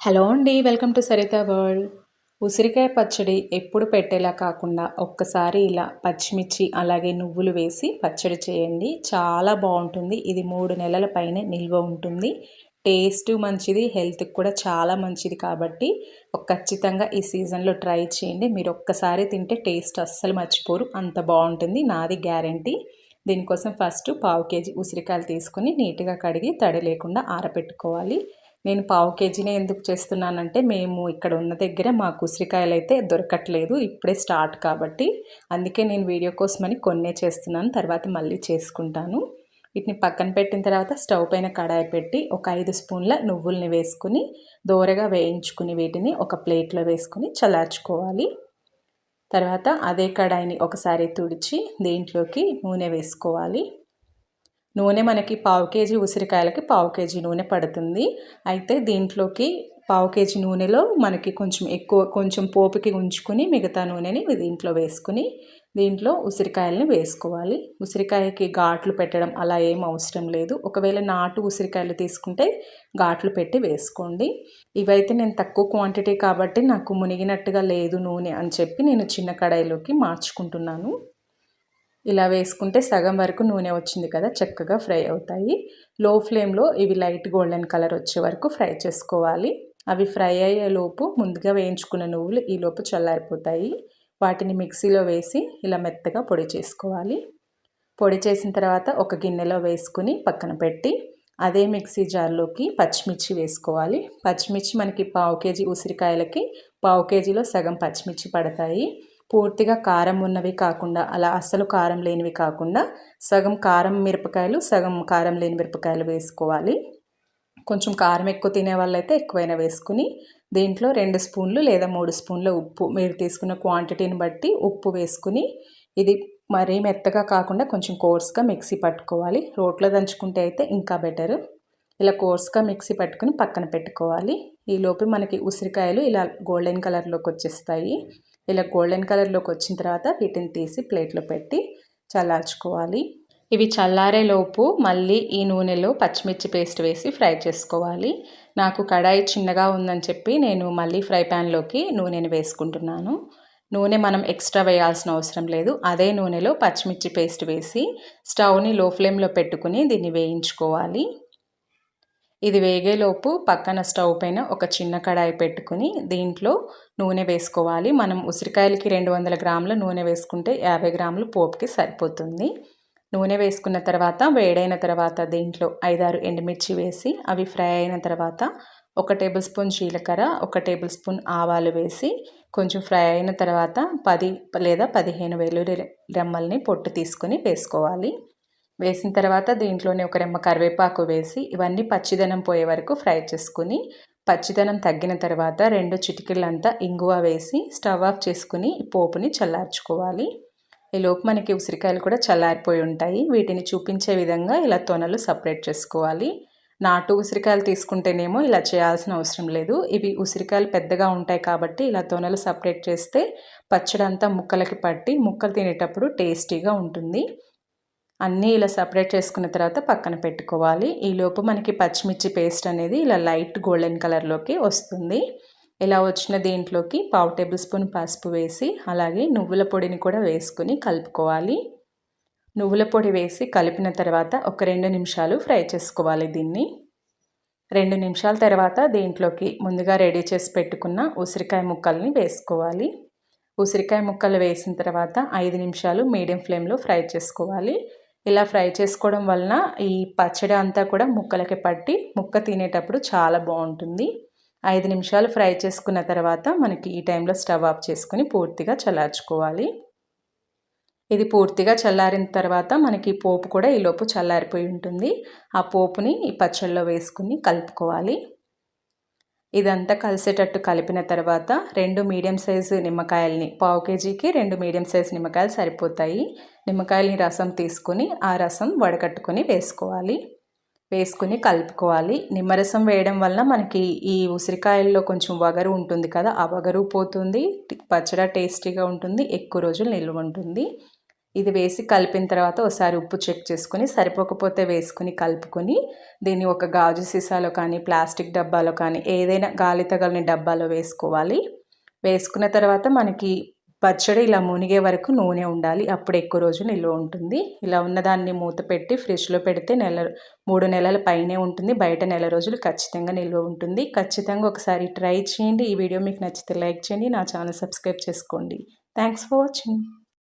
Hello అండి welcome to Saritha world. ఉసిరికాయ పచ్చడి ఎప్పుడు పెట్టేలా కాకుండా ఒక్కసారి ఇలా పచ్చిమిర్చి అలాగే నువ్వులు వేసి పచ్చడి చేయండి. చాలా బాగుంటుంది. ఇది మూడు నెలల పైనే నిల్వ ఉంటుంది. టేస్ట్ మంచిది హెల్త్కి కూడా చాలా మంచిది కాబట్టి ఖచ్చితంగా ఈ సీజన్లో ట్రై చేయండి. మీరు ఒక్కసారి తింటే టేస్ట్ అస్సలు మర్చిపోరు. అంత బాగుంటుంది. నాది గ్యారంటీ. దీనికోసం ఫస్ట్ పావు కేజీ ఉసిరికాయలు తీసుకుని నీట్గా కడిగి తడి లేకుండా ఆరబెట్టుకోవాలి నేను పావు కేజీనే ఎందుకు చేస్తున్నానంటే మేము ఇక్కడ ఉన్న దగ్గర మాకు ఉసిరికాయలు అయితే దొరకట్లేదు ఇప్పుడే స్టార్ట్ కాబట్టి. అందుకే నేను వీడియో కోసమని కొన్నే చేస్తున్నాను తర్వాత మళ్ళీ చేసుకుంటాను. వీటిని పక్కన పెట్టిన తర్వాత స్టవ్ పైన కడాయి పెట్టి ఒక ఐదు స్పూన్ల నువ్వుల్ని వేసుకుని దోరగా వేయించుకుని వీటిని ఒక ప్లేట్లో వేసుకుని చల్లార్చుకోవాలి. తర్వాత అదే కడాయిని ఒకసారి తుడిచి దీంట్లోకి నూనె వేసుకోవాలి. నూనె మనకి పావు కేజీ ఉసిరికాయలకి పావు కేజీ నూనె పడుతుంది. అయితే దీంట్లోకి పావు కేజీ నూనెలో మనకి కొంచెం ఎక్కువ కొంచెం పోపుకి ఉంచుకుని మిగతా నూనెని దీంట్లో వేసుకుని దీంట్లో ఉసిరికాయలని వేసుకోవాలి. ఉసిరికాయకి ఘాట్లు పెట్టడం అలా ఏం అవసరం లేదు. ఒకవేళ నాటు ఉసిరికాయలు తీసుకుంటే ఘాట్లు పెట్టి వేసుకోండి. ఇవైతే నేను తక్కువ క్వాంటిటీ కాబట్టి నాకు మునిగినట్టుగా లేదు నూనె అని చెప్పి నేను చిన్న కడాయిలోకి మార్చుకుంటున్నాను. ఇలా వేసుకుంటే సగం వరకు నూనె వచ్చింది కదా చక్కగా ఫ్రై అవుతాయి. లో ఫ్లేమ్లో ఇవి లైట్ గోల్డెన్ కలర్ వచ్చే వరకు ఫ్రై చేసుకోవాలి. అవి ఫ్రై అయ్యే లోపు ముందుగా వేయించుకున్న నువ్వులు ఈ లోపు చల్లారిపోతాయి. వాటిని మిక్సీలో వేసి ఇలా మెత్తగా పొడి చేసుకోవాలి. పొడి చేసిన తర్వాత ఒక గిన్నెలో వేసుకుని పక్కన పెట్టి అదే మిక్సీ జార్లోకి పచ్చిమిర్చి వేసుకోవాలి. పచ్చిమిర్చి మనకి పావు కేజీ ఉసిరికాయలకి పావు కేజీలో సగం పచ్చిమిర్చి పడతాయి. పూర్తిగా కారం ఉన్నవి కాకుండా అలా అస్సలు కారం లేనివి కాకుండా సగం కారం మిరపకాయలు సగం కారం లేని మిరపకాయలు వేసుకోవాలి. కొంచెం కారం ఎక్కువ తినే వాళ్ళైతే ఎక్కువైనా వేసుకుని దీంట్లో రెండు స్పూన్లు లేదా మూడు స్పూన్ల ఉప్పు మీరు తీసుకున్న క్వాంటిటీని బట్టి ఉప్పు వేసుకుని ఇది మరీ మెత్తగా కాకుండా కొంచెం కోర్స్గా మిక్సీ పట్టుకోవాలి. రోట్లో దంచుకుంటే అయితే ఇంకా బెటర్. ఇలా కోర్స్గా మిక్సీ పట్టుకుని పక్కన పెట్టుకోవాలి. ఈలోపు మనకి ఉసిరికాయలు ఇలా గోల్డెన్ కలర్లోకి వచ్చేస్తాయి. ఇలా గోల్డెన్ కలర్లోకి వచ్చిన తర్వాత వీటిని తీసి ప్లేట్లో పెట్టి చల్లార్చుకోవాలి. ఇవి చల్లారేలోపు మళ్ళీ ఈ నూనెలో పచ్చిమిర్చి పేస్ట్ వేసి ఫ్రై చేసుకోవాలి. నాకు కడాయి చిన్నగా ఉందని చెప్పి నేను మళ్ళీ ఫ్రై ప్యాన్లోకి నూనెని వేసుకుంటున్నాను. నూనె మనం ఎక్స్ట్రా వేయాల్సిన అవసరం లేదు. అదే నూనెలో పచ్చిమిర్చి పేస్ట్ వేసి స్టవ్ని లో ఫ్లేమ్లో పెట్టుకుని దీన్ని వేయించుకోవాలి. ఇది వేగేలోపు పక్కన స్టవ్ పైన ఒక చిన్న కడాయి పెట్టుకుని దీంట్లో నూనె వేసుకోవాలి. మనం ఉసిరికాయలకి రెండు వందల గ్రాముల నూనె వేసుకుంటే యాభై గ్రాములు పోపుకి సరిపోతుంది. నూనె వేసుకున్న తర్వాత వేడైన తర్వాత దీంట్లో ఐదారు ఎండుమిర్చి వేసి అవి ఫ్రై అయిన తర్వాత ఒక టేబుల్ స్పూన్ జీలకర్ర ఒక టేబుల్ స్పూన్ ఆవాలు వేసి కొంచెం ఫ్రై అయిన తర్వాత పది లేదా పదిహేను వెల్లుల్లి రెమ్మల్ని పొట్టు తీసుకుని వేసుకోవాలి. వేసిన తర్వాత దీంట్లోనే ఒక రెమ్మ కరివేపాకు వేసి ఇవన్నీ పచ్చిదనం పోయే వరకు ఫ్రై చేసుకుని పచ్చిదనం తగ్గిన తర్వాత రెండు చిటికీలంతా ఇంగువ వేసి స్టవ్ ఆఫ్ చేసుకుని పోపుని చల్లార్చుకోవాలి. ఈలోపు మనకి ఉసిరికాయలు కూడా చల్లారిపోయి ఉంటాయి. వీటిని చూపించే విధంగా ఇలా తొనలు సపరేట్ చేసుకోవాలి. నాటు ఉసిరికాయలు తీసుకుంటేనేమో ఇలా చేయాల్సిన అవసరం లేదు. ఇవి ఉసిరికాయలు పెద్దగా ఉంటాయి కాబట్టి ఇలా తొనలు సపరేట్ చేస్తే పచ్చడంతా ముక్కలకి పట్టి ముక్కలు తినేటప్పుడు టేస్టీగా ఉంటుంది. అన్నీ ఇలా సపరేట్ చేసుకున్న తర్వాత పక్కన పెట్టుకోవాలి. ఈలోపు మనకి పచ్చిమిర్చి పేస్ట్ అనేది ఇలా లైట్ గోల్డెన్ కలర్లోకి వస్తుంది. ఇలా వచ్చిన దీంట్లోకి పావు టేబుల్ స్పూన్ పసుపు వేసి అలాగే నువ్వుల పొడిని కూడా వేసుకుని కలుపుకోవాలి. నువ్వుల పొడి వేసి కలిపిన తర్వాత ఒక రెండు నిమిషాలు ఫ్రై చేసుకోవాలి దీన్ని. రెండు నిమిషాల తర్వాత దీంట్లోకి ముందుగా రెడీ చేసి పెట్టుకున్న ఉసిరికాయ ముక్కల్ని వేసుకోవాలి. ఉసిరికాయ ముక్కలు వేసిన తర్వాత ఐదు నిమిషాలు మీడియం ఫ్లేమ్లో ఫ్రై చేసుకోవాలి. ఇలా ఫ్రై చేసుకోవడం వలన ఈ పచ్చడి అంతా కూడా ముక్కలకి పట్టి ముక్క తినేటప్పుడు చాలా బాగుంటుంది. ఐదు నిమిషాలు ఫ్రై చేసుకున్న తర్వాత మనకి ఈ టైంలో స్టవ్ ఆఫ్ చేసుకుని పూర్తిగా చల్లార్చుకోవాలి. ఇది పూర్తిగా చల్లారిన తర్వాత మనకి పోపు కూడా ఈలోపు చల్లారిపోయి ఉంటుంది. ఆ పోపుని ఈ పచ్చళ్ళలో వేసుకుని కలుపుకోవాలి. ఇదంతా కలిసేటట్టు కలిపిన తర్వాత రెండు మీడియం సైజు నిమ్మకాయలని పావు కేజీకి రెండు మీడియం సైజు నిమ్మకాయలు సరిపోతాయి. నిమ్మకాయలని రసం తీసుకుని ఆ రసం వడకట్టుకొని వేసుకోవాలి. వేసుకుని కలుపుకోవాలి. నిమ్మరసం వేయడం వల్ల మనకి ఈ ఉసిరికాయల్లో కొంచెం వగరు ఉంటుంది కదా ఆ వగరు పోతుంది. పచ్చడి టేస్టీగా ఉంటుంది ఎక్కువ రోజులు నిల్వ ఉంటుంది. ఇది వేసి కలిపిన తర్వాత ఒకసారి ఉప్పు చెక్ చేసుకొని సరిపోకపోతే వేసుకుని కలుపుకొని దీన్ని ఒక గాజు సీసాలో కానీ ప్లాస్టిక్ డబ్బాలో కానీ ఏదైనా గాలి తగలని డబ్బాలో వేసుకోవాలి. వేసుకున్న తర్వాత మనకి పచ్చడి ఇలా మునిగే వరకు నూనె ఉండాలి. అప్పుడు ఎక్కువ రోజు నిల్వ ఉంటుంది. ఇలా ఉన్నదాన్ని మూత పెట్టి ఫ్రిడ్జ్లో పెడితే నెల మూడు నెలల పైనే ఉంటుంది. బయట నెల రోజులు ఖచ్చితంగా నిల్వ ఉంటుంది. ఖచ్చితంగా ఒకసారి ట్రై చేయండి. ఈ వీడియో మీకు నచ్చితే లైక్ చేయండి. నా ఛానల్ సబ్స్క్రైబ్ చేసుకోండి. Thanks for watching.